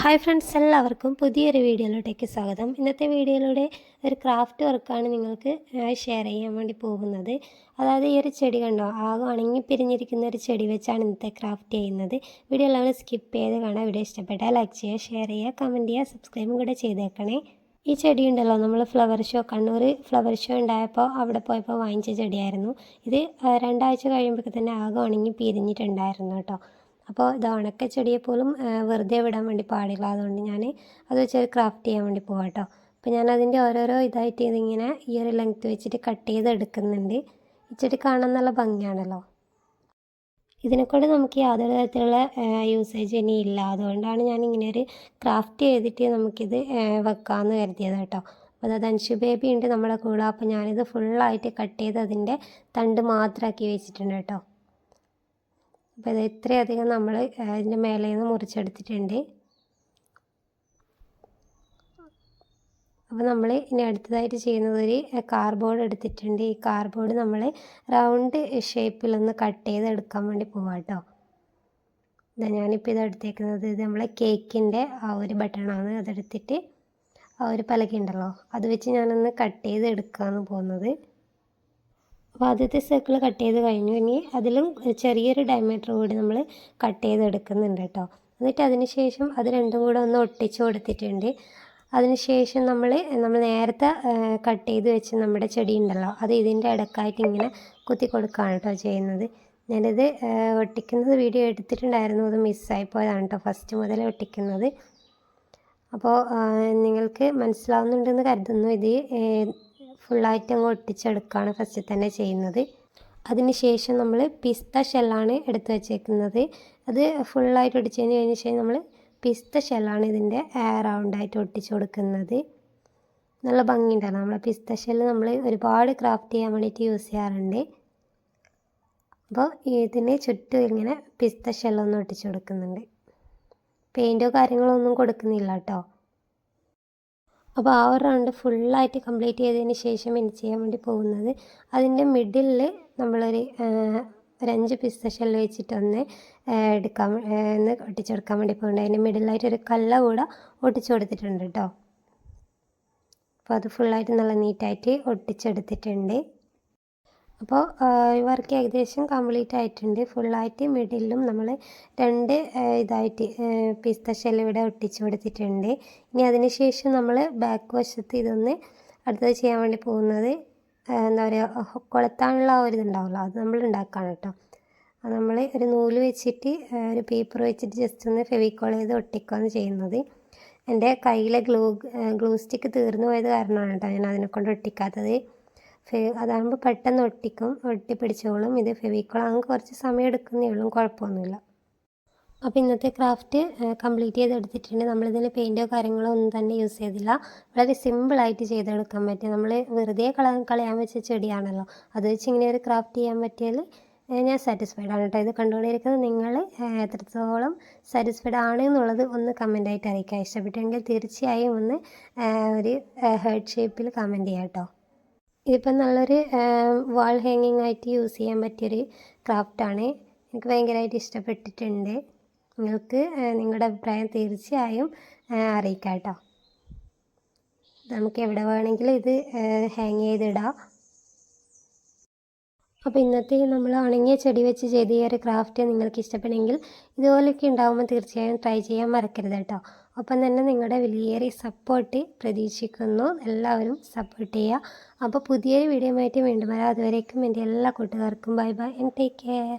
Hi friends എല്ലാവർക്കും പുതിയൊരു വീഡിയോയിലോട്ടേക്ക് സ്വാഗതം. ഇന്നത്തെ വീഡിയോയിലൂടെ ഒരു ക്രാഫ്റ്റ് വർക്കാണ് നിങ്ങൾക്ക് ഷെയർ ചെയ്യാൻ വേണ്ടി പോകുന്നത്. അതായത് ഈ ഒരു ചെടി കണ്ടോ? ആകെ ഉണങ്ങി പിരിഞ്ഞിരിക്കുന്ന ഒരു ചെടി വെച്ചാണ് ഇന്നത്തെ ക്രാഫ്റ്റ് ചെയ്യുന്നത്. വീഡിയോ എല്ലാവരും സ്കിപ്പ് ചെയ്ത് കാണാം വീഡിയോ ഇഷ്ടപ്പെട്ടാൽ ലൈക്ക് ചെയ്യുക ഷെയർ ചെയ്യുക കമന്റ് ചെയ്യുക സബ്സ്ക്രൈബും കൂടെ ചെയ്തേക്കണേ. ഈ ചെടി ഉണ്ടല്ലോ നമ്മൾ flower show Kannur flower show ഉണ്ടായപ്പോൾ അവിടെ പോയപ്പോൾ വാങ്ങിച്ച ചെടിയായിരുന്നു. ഇത് രണ്ടാഴ്ച കഴിയുമ്പോൾ തന്നെ ആകെ ഉണങ്ങി പിരിഞ്ഞിട്ടുണ്ടായിരുന്നു കേട്ടോ. അപ്പോൾ ഇത് ഉണക്ക ചെടിയെ പോലും വെറുതെ വിടാൻ വേണ്ടി പാടില്ല. അതുകൊണ്ട് ഞാൻ അത് വെച്ച് ക്രാഫ്റ്റ് ചെയ്യാൻ വേണ്ടി പോകാം കേട്ടോ അപ്പോൾ ഞാൻ അതിന്റെ ഓരോരോ ഇതായിട്ട് ഇതിങ്ങനെ ഈ ഒരു ലെങ്ത്ത് വെച്ചിട്ട് കട്ട് ചെയ്ത് എടുക്കുന്നുണ്ട്. ഈ ചെടി കാണാൻ നല്ല ഭംഗിയാണല്ലോ. ഇതിനെക്കൊണ്ട് നമുക്ക് യാതൊരു തരത്തിലുള്ള യൂസേജ് ഇനി ഇല്ല. അതുകൊണ്ടാണ് ഞാൻ ഇങ്ങനെ ഒരു ക്രാഫ്റ്റ് ചെയ്തിട്ട് നമുക്കിത് വെക്കാമെന്ന് കരുതിയത് കേട്ടോ. അപ്പോൾ അത് അൻഷു ബേബി ഉണ്ട് നമ്മുടെ കൂടെ. അപ്പോൾ ഞാനിത് ഫുള്ളായിട്ട് കട്ട് ചെയ്ത് അതിന്റെ തണ്ട് മാത്രമാക്കി വെച്ചിട്ടുണ്ട് കേട്ടോ. അപ്പോൾ ഇത് ഇത്രയധികം നമ്മൾ അതിന്റെ മേലെ നിന്ന് മുറിച്ചെടുത്തിട്ടുണ്ട്. അപ്പോൾ നമ്മൾ ഇനി അടുത്തതായിട്ട് ചെയ്യുന്നത് ഒരു കാർബോർഡ് എടുത്തിട്ടുണ്ട്. ഈ കാർബോർഡ് നമ്മൾ റൗണ്ട് ഷേപ്പിലൊന്ന് കട്ട് ചെയ്ത് എടുക്കാൻ വേണ്ടി പോവാം കേട്ടോ ഇതാ ഞാനിപ്പോൾ ഇത് എടുത്തേക്കുന്നത് ഇത് നമ്മളെ കേക്കിന്റെ ആ ഒരു ബട്ടണാണ് അതെടുത്തിട്ട് ആ ഒരു പലക ഉണ്ടല്ലോ അത് വെച്ച് ഞാനൊന്ന് കട്ട് ചെയ്ത് എടുക്കാമെന്ന് പോകുന്നത് അപ്പോൾ ആദ്യത്തെ സർക്കിൾ കട്ട് ചെയ്ത് കഴിഞ്ഞു. ഇനി അതിലും ചെറിയൊരു ഡയമീറ്റർ കൂടി നമ്മൾ കട്ട് ചെയ്ത് എടുക്കുന്നുണ്ട് കേട്ടോ. എന്നിട്ട് അതിന് ശേഷം അത് രണ്ടും കൂടെ ഒന്ന് ഒട്ടിച്ച് കൊടുത്തിട്ടുണ്ട്. അതിന് ശേഷം നമ്മൾ നമ്മൾ നേരത്തെ കട്ട് ചെയ്ത് വെച്ച് നമ്മുടെ ചെടി ഉണ്ടല്ലോ അത് ഇതിന്റെ ഇടക്കായിട്ട് ഇങ്ങനെ കുത്തി കൊടുക്കുകയാണ് കേട്ടോ ചെയ്യുന്നത്. ഞാനിത് ഒട്ടിക്കുന്നത് വീഡിയോ എടുത്തിട്ടുണ്ടായിരുന്നു. അത് മിസ്സായി പോയതാണ് കേട്ടോ ഫസ്റ്റ് മുതൽ ഒട്ടിക്കുന്നത്. അപ്പോൾ നിങ്ങൾക്ക് മനസ്സിലാവുന്നുണ്ടെന്ന് കരുതുന്നു. ഇത് ഫുള്ളായിട്ട് അങ്ങ് ഒട്ടിച്ചെടുക്കുകയാണ് ഫസ്റ്റ് തന്നെ ചെയ്യുന്നത്. അതിന് ശേഷം നമ്മൾ പിസ്ത ഷെല്ലാണ് എടുത്ത് വെച്ചേക്കുന്നത്. അത് ഫുള്ളായിട്ട് ഒട്ടിച്ചതിന് കഴിഞ്ഞ ശേഷം നമ്മൾ പിസ്ത ഷെല്ലാണ് ഇതിന്റെ റൗണ്ടായിട്ട് ഒട്ടിച്ച് കൊടുക്കുന്നത്. നല്ല ഭംഗിയുണ്ടാണ് നമ്മളെ പിസ്ത ഷെല്ല് നമ്മൾ ഒരുപാട് ക്രാഫ്റ്റ് ചെയ്യാൻ വേണ്ടിയിട്ട് യൂസ് ചെയ്യാറുണ്ട്. അപ്പോൾ ഇതിന് ചുറ്റും ഇങ്ങനെ പിസ്ത ഷെല്ലൊന്നും ഒട്ടിച്ച് കൊടുക്കുന്നുണ്ട്. പെയിന്റോ കാര്യങ്ങളോ ഒന്നും കൊടുക്കുന്നില്ല കേട്ടോ. അപ്പോൾ ആ ഒരു റൗണ്ട് ഫുള്ളായിട്ട് കംപ്ലീറ്റ് ചെയ്തതിന് ശേഷം എനിക്ക് ചെയ്യാൻ വേണ്ടി പോകുന്നത്? അതിന്റെ മിഡിലിൽ നമ്മളൊരു ഒരു അഞ്ച് പിസ്ത ഷെല്ല് വെച്ചിട്ടൊന്ന് എടുക്കാൻ ഒന്ന് ഒട്ടിച്ചെടുക്കാൻ വേണ്ടി പോകുന്നുണ്ട്. അതിന്റെ മിഡിലായിട്ട് ഒരു കല്ല കൂടെ ഒട്ടിച്ചു കൊടുത്തിട്ടുണ്ട് കേട്ടോ. അപ്പോൾ അത് ഫുള്ളായിട്ട് നല്ല നീറ്റായിട്ട് ഒട്ടിച്ചെടുത്തിട്ടുണ്ട്. അപ്പോൾ വർക്ക് ഏകദേശം കംപ്ലീറ്റ് ആയിട്ടുണ്ട്. ഫുള്ളായിട്ട് മിഡിലും നമ്മൾ രണ്ട് ഇതായിട്ട് പിസ്ത ഷെല്ല് ഇവിടെ ഒട്ടിച്ച് കൊടുത്തിട്ടുണ്ട്. ഇനി അതിന് ശേഷം നമ്മൾ ബാക്ക് വശത്ത് ഇതൊന്ന് അടുത്തത് ചെയ്യാൻ വേണ്ടി പോകുന്നത് എന്താ പറയുക കൊളുത്താനുള്ള ഒരു ഇതുണ്ടാവുമല്ലോ അത് നമ്മൾ ഉണ്ടാക്കുകയാണ് കേട്ടോ. നമ്മൾ ഒരു നൂൽ വെച്ചിട്ട് ഒരു പേപ്പർ വെച്ചിട്ട് ജസ്റ്റ് ഒന്ന് ഫെവിക്കോൾ ചെയ്ത് ഒട്ടിക്കുകയാണ് ചെയ്യുന്നത്. എന്റെ കയ്യിലെ ഗ്ലൂ ഗ്ലൂ സ്റ്റിക്ക് തീർന്നു പോയത് കാരണമാണ് കേട്ടോ ഞാൻ അതിനെക്കൊണ്ട് ഒട്ടിക്കാത്തത്. ഫെ അതാകുമ്പോൾ പെട്ടെന്ന് ഒട്ടിക്കും. ഒട്ടിപ്പിടിച്ചോളും. ഇത് ഫെവിക്കോൾ. ആകുമ്പോൾ കുറച്ച് സമയം എടുക്കുന്നേ ഉള്ളൂ. കുഴപ്പമൊന്നുമില്ല. അപ്പോൾ ഇന്നത്തെ ക്രാഫ്റ്റ് കംപ്ലീറ്റ് ചെയ്തെടുത്തിട്ടുണ്ട്. നമ്മളിതിൽ പെയിന്റോ കാര്യങ്ങളോ ഒന്നും തന്നെ യൂസ് ചെയ്തില്ല. വളരെ സിമ്പിളായിട്ട് ചെയ്തെടുക്കാൻ പറ്റും നമ്മൾ വെറുതെ കള കളയാൻ വെച്ച ചെടിയാണല്ലോ. അത് വെച്ച് ഇങ്ങനെ ഒരു ക്രാഫ്റ്റ് ചെയ്യാൻ പറ്റിയാൽ ഞാൻ സാറ്റിസ്ഫൈഡ് ആണ് കേട്ടോ. ഇത് കണ്ടുകൊണ്ടിരിക്കുന്നത് നിങ്ങൾ എത്രത്തോളം സാറ്റിസ്ഫൈഡ് ആണ് എന്നുള്ളത് ഒന്ന് കമന്റായിട്ട് അറിയിക്കുക. ഇഷ്ടപ്പെട്ടെങ്കിൽ തീർച്ചയായും ഒന്ന് ഒരു ഹേർട്ട് ഷേപ്പിൽ കമന്റ് ചെയ്യാം കേട്ടോ. ഇതിപ്പം നല്ലൊരു വാൾ ഹാങ്ങിങ് ആയിട്ട് യൂസ് ചെയ്യാൻ പറ്റിയൊരു ക്രാഫ്റ്റാണ് എനിക്ക് ഭയങ്കരമായിട്ട് ഇഷ്ടപ്പെട്ടിട്ടുണ്ട്. നിങ്ങൾക്ക് നിങ്ങളുടെ അഭിപ്രായം തീർച്ചയായും അറിയിക്കാം കേട്ടോ. നമുക്ക് എവിടെ വേണമെങ്കിലും ഇത് ഹാങ് ചെയ്തിടാം. അപ്പോൾ ഇന്നത്തെ നമ്മൾ ഉണങ്ങിയ ചെടി വെച്ച് ചെയ്ത ഈ ഒരു ക്രാഫ്റ്റ് നിങ്ങൾക്ക് ഇഷ്ടപ്പെടുമെങ്കിൽ ഇതുപോലെയൊക്കെ ഉണ്ടാകുമ്പോൾ തീർച്ചയായും ട്രൈ ചെയ്യാൻ മറക്കരുത് കേട്ടോ. ഒപ്പം തന്നെ നിങ്ങളുടെ വലിയേറിയ സപ്പോർട്ട് പ്രതീക്ഷിക്കുന്നു. എല്ലാവരും സപ്പോർട്ട് ചെയ്യുക. അപ്പോൾ പുതിയൊരു വീഡിയോ ആയിട്ട് വീണ്ടും വരാം. അതുവരേക്കും എന്റെ എല്ലാ കൂട്ടുകാർക്കും bye bye and take care